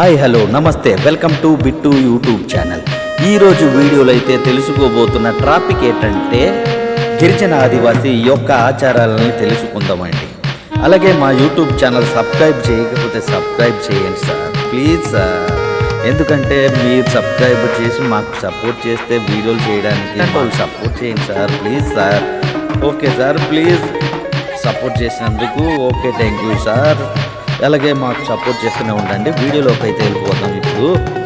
Hi hello namaste welcome to Bittu YouTube channel. ఈరోజు వీడియోలో అయితే తెలుసుకోబోతున్న ట్రాపిక్ ఏంటంటే గిరిజన ఆదివాసీ యొక్క ఆచారాలని తెలుసుకుందామండి. అలాగే మా యూట్యూబ్ ఛానల్ సబ్స్క్రైబ్ చేయకపోతే సబ్స్క్రైబ్ చేయండి సార్ ప్లీజ్ సార్. ఎందుకంటే మీరు సబ్స్క్రైబ్ చేసి మాకు సపోర్ట్ చేస్తే వీడియోలు చేయడానికి వాళ్ళు సపోర్ట్ చేయండి sir please sir. Okay sir please support చేసినందుకు ఓకే థ్యాంక్ యూ సార్. అలాగే మాకు సపోర్ట్ చేస్తూనే ఉండండి. వీడియోలోకి అయితే వెళ్ళిపోతాం ఇప్పుడు.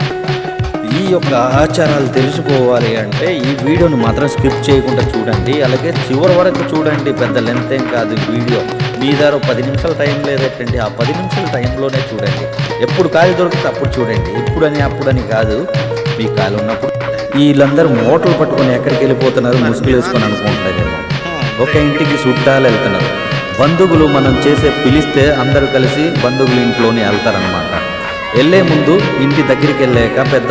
ఈ యొక్క ఆచారాలు తెలుసుకోవాలి అంటే ఈ వీడియోని మాత్రం స్కిప్ చేయకుండా చూడండి. అలాగే చివరి వరకు చూడండి పెద్ద లెంత్ ఏం కాదు వీడియో. మీ దగ్గర పది నిమిషాల టైం లేదటండి. ఆ పది నిమిషాల టైంలోనే చూడండి. ఎప్పుడు ఖాళీ దొరికితే అప్పుడు చూడండి. ఎప్పుడని అప్పుడని కాదు. మీ ఖాళీ ఉన్నప్పుడు. వీళ్ళందరూ మోటార్లు పట్టుకొని ఎక్కడికి వెళ్ళిపోతున్నారు? ముసుగులు వేసుకొని అనుకుంటున్నారేమో ఒక ఇంటికి చుట్టాలు వెళ్తున్నారు. బంధువులు మనం చేసే పిలిస్తే అందరూ కలిసి బంధువులు ఇంట్లోనే వెళ్తారనమాట వెళ్ళే ముందు ఇంటి దగ్గరికి వెళ్ళాక పెద్ద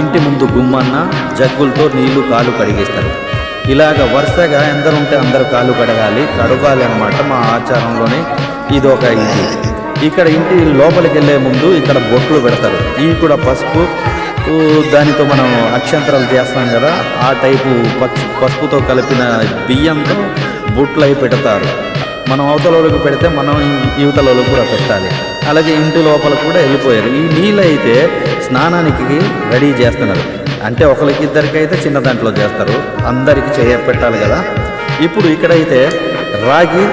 ఇంటి ముందు గుమ్మన్న జగ్గులతో నీళ్ళు కాలు కడిగేస్తారు. ఇలాగ వరుసగా ఎందరు ఉంటే అందరు కాలు కడగాలి కడగాలి అనమాట మా ఆచారంలోనే ఇది ఒక ఇది. ఇక్కడ ఇంటి లోపలికి వెళ్ళే ముందు ఇక్కడ బొట్లు పెడతారు. ఇవి కూడా పసుపు దానితో మనం అక్షంతరాలు చేస్తాం కదా ఆ టైపు పసుపుతో కలిపిన బియ్యంతో బుట్లు అయి పెడతారు. మనం అవతలలోకి పెడితే మనం యువతలలోకి కూడా పెట్టాలి. అలాగే ఇంటి లోపల కూడా వెళ్ళిపోయారు. ఈ నీళ్ళు అయితే స్నానానికి రెడీ చేస్తున్నారు. అంటే ఒకరికి ఇద్దరికైతే చిన్న దాంట్లో చేస్తారు. అందరికీ చేయ పెట్టాలి కదా. ఇప్పుడు ఇక్కడైతే రాగి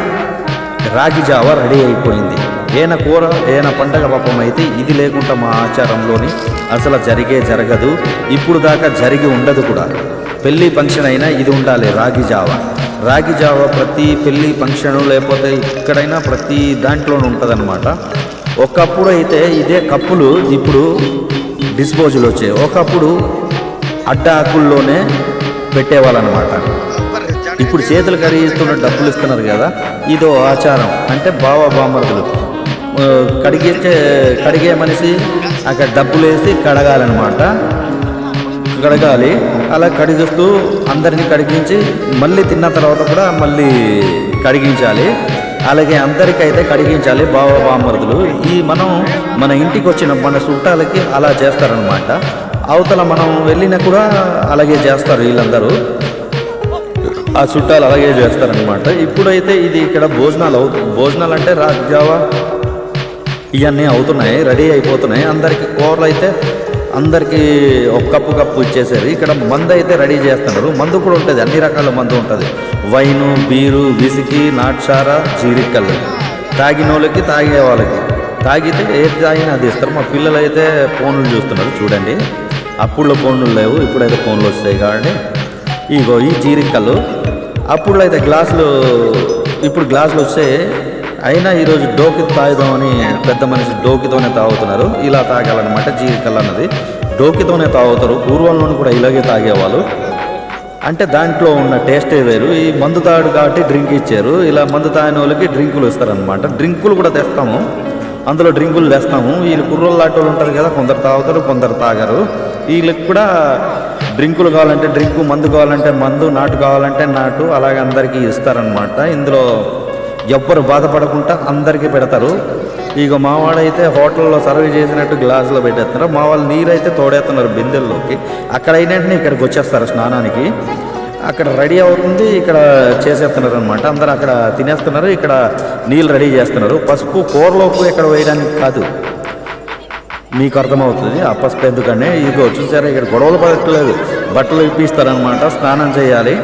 రాగి జావ రెడీ అయిపోయింది. ఏన కూర ఏన పండగ పాపం అయితే ఇది లేకుండా మా ఆచారంలోని అసలు జరిగే జరగదు. ఇప్పుడు దాకా జరిగి ఉండదు కూడా. పెళ్ళి ఫంక్షన్ అయినా ఇది ఉండాలి రాగి జావ. రాగి జావ ప్రతి పెళ్ళి ఫంక్షన్ లేకపోతే ఇక్కడైనా ప్రతి దాంట్లోనూ ఉంటుందన్నమాట. ఒకప్పుడు అయితే ఇదే కప్పులు ఇప్పుడు డిస్పోజల్ వచ్చాయి. ఒకప్పుడు అడ్డ ఆకుల్లోనే పెట్టేవాళ్ళనమాట ఇప్పుడు చేతులు కడిగిస్తున్న డబ్బులు ఇస్తున్నారు కదా ఇదో ఆచారం. అంటే బావ బామర్దులు. ఆ, కడిగించే కడిగే మనిషి అక్కడ డబ్బులు వేసి కడగాలన్నమాట. కడగాలి అలా కడిగిస్తూ అందరినీ కడిగించి మళ్ళీ తిన్న తర్వాత కూడా మళ్ళీ కడిగించాలి. అలాగే అందరికైతే కడిగించాలి బావ బామరుదులు ఈ మనం మన ఇంటికి వచ్చిన మన చుట్టాలకి అలా చేస్తారనమాట అవతల మనం వెళ్ళినా కూడా అలాగే చేస్తారు వీళ్ళందరూ. ఆ చుట్టాలు అలాగే చేస్తారనమాట ఇప్పుడైతే ఇది ఇక్కడ భోజనాలు అవు భోజనాలు అంటే రాజావా ఇవన్నీ అవుతున్నాయి రెడీ అయిపోతున్నాయి. అందరికి కూరలు అయితే అందరికీ ఒక కప్పు కప్పు ఇచ్చేసారు ఇక్కడ మందు అయితే రెడీ చేస్తున్నారు. మందు కూడా ఉంటుంది. అన్ని రకాల మందు ఉంటుంది. వైను బీరు విసికి నాట్సార జీరికల్లు. తాగిన వాళ్ళకి తాగే వాళ్ళకి. తాగితే ఏది తాగినా అది ఇస్తారు. మా పిల్లలు అయితే ఫోన్లు చూస్తున్నారు. చూడండి. అప్పుడులో ఫోన్లు లేవు. ఇప్పుడైతే ఫోన్లు వస్తాయి కాబట్టి ఇగో ఈ జీరికలు అప్పుడు అయితే గ్లాసులు ఇప్పుడు గ్లాసులు వస్తే అయినా ఈరోజు డోకి తాగుదామని పెద్ద మనిషి డోకితోనే తాగుతున్నారు. ఇలా తాగాలన్నమాట జీరికల్ అన్నది. డోకితోనే తాగుతారు. పూర్వంలోనూ కూడా ఇలాగే తాగేవాళ్ళు. అంటే దాంట్లో ఉన్న టేస్టే వేరు. ఈ మందు తాడు కాబట్టి డ్రింక్ ఇచ్చారు. ఇలా మందు తాగిన వాళ్ళకి డ్రింకులు ఇస్తారనమాట డ్రింకులు కూడా తెస్తాము. అందులో డ్రింకులు తెస్తాము. వీళ్ళు కుర్రోళ్ళు లాంటి వాళ్ళు ఉంటారు కదా కొందరు తాగుతారు కొందరు తాగరు. వీళ్ళకి కూడా డ్రింకులు కావాలంటే డ్రింకు మందు కావాలంటే మందు నాటు కావాలంటే నాటు అలాగే అందరికీ ఇస్తారనమాట ఇందులో ఎవ్వరు బాధపడకుండా అందరికీ పెడతారు. ఇక మావాడైతే హోటల్లో సర్వ్ చేసినట్టు గ్లాసులో పెట్టేస్తున్నారు. మా వాళ్ళు నీరైతే తోడేస్తున్నారు బిందెల్లోకి. అక్కడ అయినట్టునే ఇక్కడికి వచ్చేస్తారు స్నానానికి. అక్కడ రెడీ అవుతుంది ఇక్కడ చేసేస్తున్నారు అనమాట అందరూ అక్కడ తినేస్తున్నారు ఇక్కడ నీళ్ళు రెడీ చేస్తున్నారు. పసుపు కూరలోపు ఇక్కడ వేయడానికి కాదు. మీకు అర్థమవుతుంది ఆ పసుపు ఎందుకని? ఇదిగో చూసారా ఇక్కడ గొడవలు పడట్లేదు. బట్టలు ఇప్పిస్తారనమాట స్నానం చేయాలి.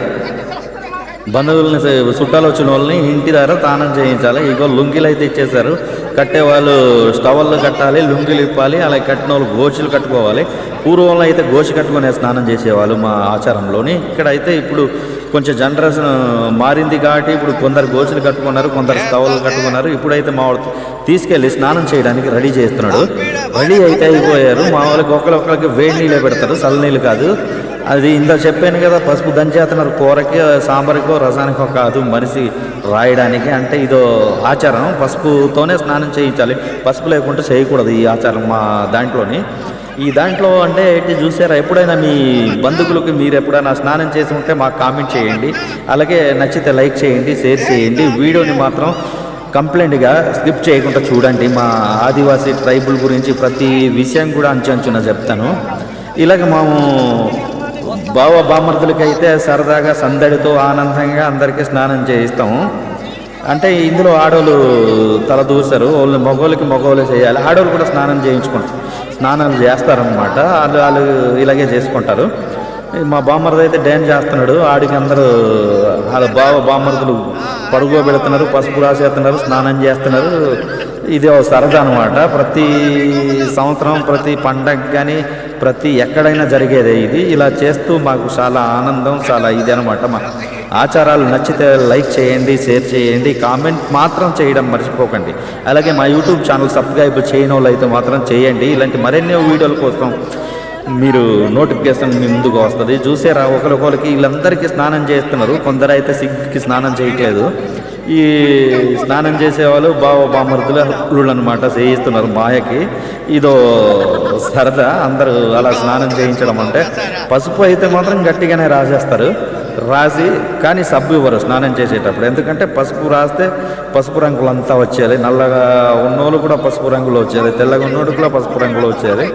బంధువుల్ని చుట్టాలు వచ్చిన వాళ్ళని ఇంటి దగ్గర స్నానం చేయించాలి. ఇగో లుంగీలు అయితే ఇచ్చేసారు కట్టే వాళ్ళు స్టవ్లు కట్టాలి లుంగీలు ఇప్పాలి అలాగే కట్టిన వాళ్ళు గోచులు కట్టుకోవాలి. పూర్వంలో అయితే గోచి కట్టుకునే స్నానం చేసేవాళ్ళు మా ఆచారంలోని. ఇక్కడ అయితే ఇప్పుడు కొంచెం జనరేషన్ మారింది కాబట్టి ఇప్పుడు కొందరు గోచులు కట్టుకున్నారు కొందరు స్టవ్లు కట్టుకున్నారు. ఇప్పుడైతే మా వాడు తీసుకెళ్ళి స్నానం చేయడానికి రెడీ చేస్తున్నాడు. రెడీ అయితే అయిపోయారు. మా వాళ్ళకి ఒకరికొకరికి వేడి నీళ్ళే పెడతారు. చల్ల నీళ్ళు కాదు. అది ఇంత చెప్పాను కదా పసుపు దంచేస్తున్నారు కూరకి సాంబార్కో రసానికో కాదు మనిషి రాయడానికి అంటే ఇదో ఆచారం పసుపుతోనే స్నానం చేయించాలి. పసుపు లేకుండా చేయకూడదు ఈ ఆచారం మా దాంట్లోని. ఈ దాంట్లో అంటే ఏంటి చూసారా ఎప్పుడైనా మీ బంధువులకి మీరు ఎప్పుడైనా స్నానం చేసి ఉంటే మాకు కామెంట్ చేయండి. అలాగే నచ్చితే లైక్ చేయండి షేర్ చేయండి. వీడియోని మాత్రం కంప్లైంట్గా స్కిప్ చేయకుండా చూడండి. మా ఆదివాసీ ట్రైబుల్ గురించి ప్రతి విషయం కూడా అంచు అంచున చెప్తాను. ఇలాగ మేము బావ బామర్దులకైతే సరదాగా సందడితో ఆనందంగా అందరికీ స్నానం చేయిస్తాము. అంటే ఇందులో ఆడవాళ్ళు తల దూస్తారు వాళ్ళు మగవాళ్ళకి మగవాళ్ళు చేయాలి. ఆడవాళ్ళు కూడా స్నానం చేయించుకుంటారు స్నానాలు చేస్తారనమాట వాళ్ళు వాళ్ళు ఇలాగే చేసుకుంటారు. మా బామ్మర్ది అయితే డ్యాన్స్ చేస్తున్నాడు. ఆడికి అందరూ వాళ్ళ బావ బామ్మరుదులు పడుగో పెడుతున్నారు పసుపు రాసేస్తున్నారు స్నానం చేస్తున్నారు. ఇది ఒక సరదా అనమాట ప్రతి సంవత్సరం ప్రతి పండగ కానీ ప్రతి ఎక్కడైనా జరిగేదే ఇది. ఇలా చేస్తూ మాకు చాలా ఆనందం చాలా ఇది అనమాట మా ఆచారాలు నచ్చితే లైక్ చేయండి షేర్ చేయండి కామెంట్ మాత్రం చేయడం మర్చిపోకండి. అలాగే మా యూట్యూబ్ ఛానల్ సబ్స్క్రైబ్ చేయని వాళ్ళు అయితే మాత్రం చేయండి. ఇలాంటి మరెన్నో వీడియోల కోసం మీరు నోటిఫికేషన్ మీ ముందుకు వస్తుంది. చూసారా ఒకరికొకరికి వీళ్ళందరికీ స్నానం చేస్తున్నారు. కొందరు అయితే సిగ్గుకి స్నానం చేయట్లేదు. ఈ స్నానం చేసేవాళ్ళు బావ బామర్దులు అనమాట చేయిస్తున్నారు మాయకి. ఇదో సరదా అందరూ అలా స్నానం చేయించడం అంటే పసుపు అయితే మాత్రం గట్టిగానే రాసేస్తారు. రాసి కానీ సబ్బు ఇవ్వరు స్నానం చేసేటప్పుడు. ఎందుకంటే పసుపు రాస్తే పసుపు రంగులు అంతా వచ్చేయాలి. నల్లగా ఉన్నోళ్ళు కూడా పసుపు రంగులో వచ్చేయాలి. తెల్లగా ఉన్నోడు కూడా పసుపు రంగులో వచ్చేది